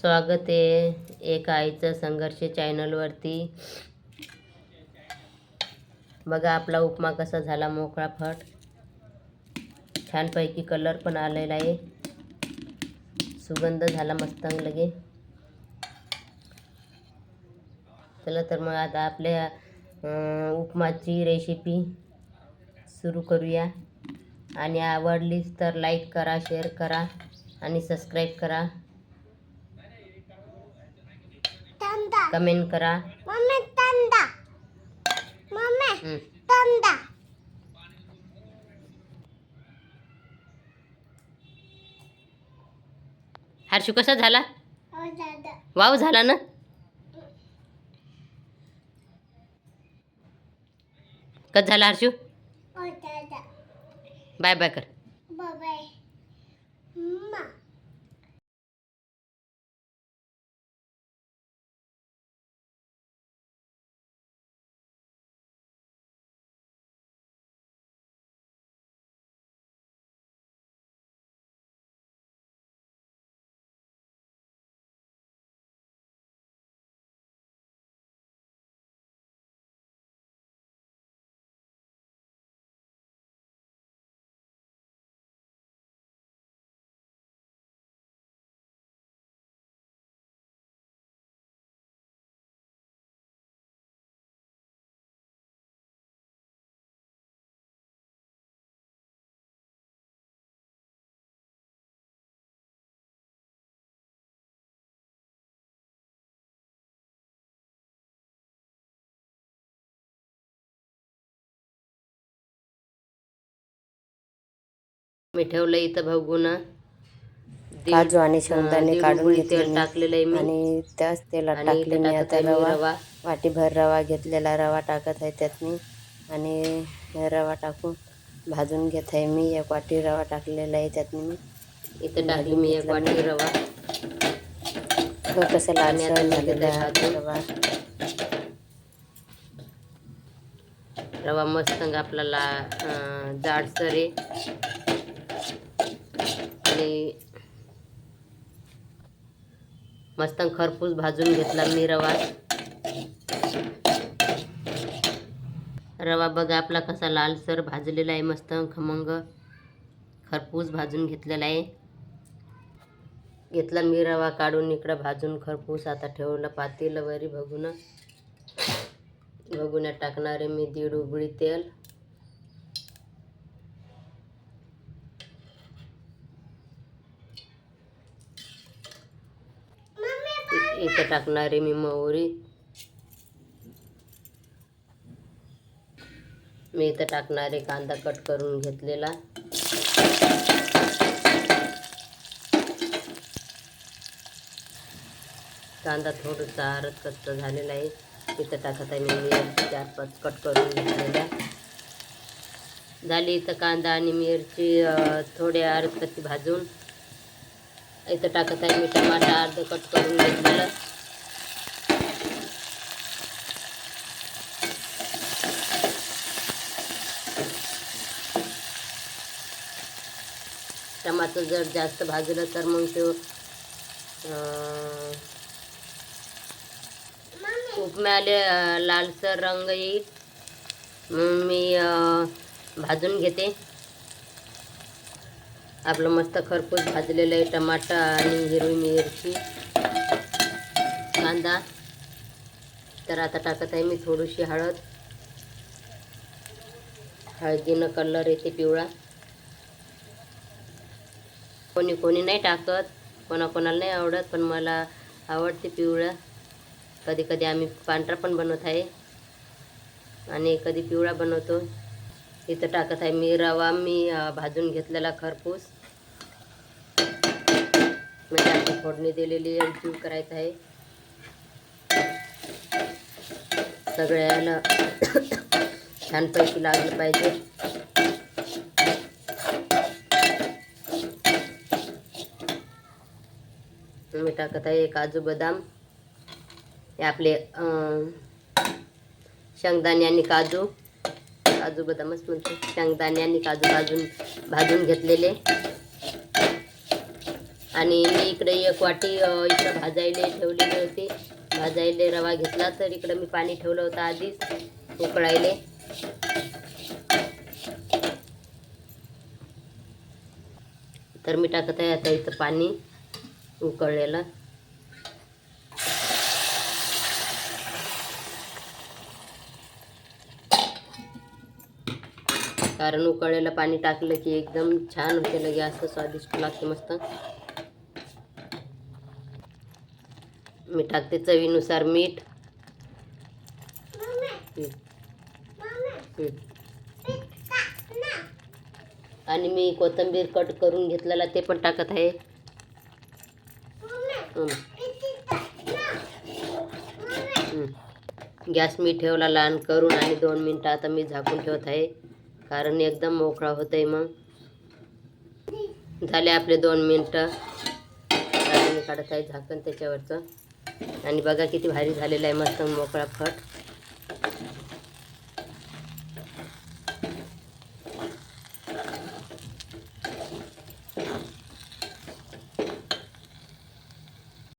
स्वागत आहे एक आईचं संघर्ष चॅनलवरती. बघा आपला उपमा कसा झाला मोकळा फट. छानपैकी कलर पण आलेला आहे. सुगंध झाला मस्त लगे चला तर मग आता आपल्या उपमाची रेसिपी सुरू करूया. आणि आवडलीच तर लाईक करा शेअर करा आणि सबस्क्राईब करा तंदा कमेंट करा. मम्मी तंदा. मम्मी हं. तंदा. हर्षू कसा झाला? दादा. वाव झाला ना? कस झाला हर्षू? दादा. बाय बाय कर. बाय. मम्मा. मी ठेवलं इथं भगुना. काजू आणि शेंगदाणे काढून तेल. टाकलेलं आहे मी. आणि त्याच तेलात आणि टाकले मी. आता रवा वाटीभर रवा घेतलेला रवा टाकत आहे त्यात मी आणि रवा टाकून भाजून घेत आहे मी. एक वाटी रवा टाकलेला आहे त्यात मी. इथं टाकली मी एक वाटी रवा. तो कसं झालेला भाजून. रवा. रवा मस्त आपल्याला जाडसर आहे. आणि मस्त खरपूस भाजून घेतला मी रवा. रवा बघा आपला कसा लालसर भाजलेला आहे मस्त खमंग खरपूस भाजून घेतलेला आहे. घेतला मी रवा काढून इकडं भाजून खरपूस आता ठेवलं पातेलं वरी बघून. बघून टाकणारे मी दीड उबळी तेल. इथं टाकणारे मी मोहरी. मी इथं टाकणारे कांदा कट करून घेतलेला. कांदा थोडासा आरत कच्चा झालेला आहे. इथं टाकत आहे मी मिरची चार पाच कट करून घेतलेला झाली इथं कांदा आणि मिरची थोडे आरत कच्ची भाजून. इथं टाकत आहे मी टमाटा अर्ध कट करून घेतलेलं. टमाटर जर जास्त भाजलं तर मग तो उपम्याले लालसर रंग येईल. मग मी भाजून घेते. आपलं मस्त खरपूस भाजलेलं आहे टमाटा आणि हिरवी मिरची. कांदा. तर आता टाकत आहे मी थोडीशी हळद. हळदीनं कलर येते पिवळा. कोणी कोणी नाही टाकत कोणाकोणाला नाही आवडत पण मला आवडते पिवळा. कधी कधी आम्ही पांढरा पण बनवत आहे. आणि कधी पिवळा बनवतो. इथं टाकत आहे मी रवा मी भाजून घेतलेला खरपूस. म्हणजे मी त्याची फोडणी दिलेली आहे जीव करायचं आहे. सगळ्याला छानपैकी लागलं पाहिजे. मी टाकत आहे काजू बदाम. हे आपले शेंगदाणे आणि काजू. काजू बदामच म्हणतो. शेंगदाणे आणि काजू भाजून भाजून घेतलेले. आणि मी इकडे एक वाटी इकडं भाजायला ठेवलेली होती. भाजायला रवा घेतला तर इकडं मी पाणी ठेवलं होतं आधीच उकळायले. तर मी टाकत आहे आता इथं पाणी उकळलेलं. कारण उकळलेलं पाणी टाकलं की एकदम छान होते लगे असं स्वादिष्ट लागते मस्त. मी टाकते चवीनुसार मीठ. आणि मी कोथिंबीर कट करून घेतलेला ते पण टाकत आहे. गॅस मी ठेवला लहान करून आणि दोन मिनटं आता मी झाकून ठेवत आहे. कारण एकदम मोकळा होत आहे मग. झाले आपले दोन मिनटं. काढत आहे झाकण त्याच्यावरचं. आणि बघा किती भारी झालेला आहे मस्त मोकळा फट.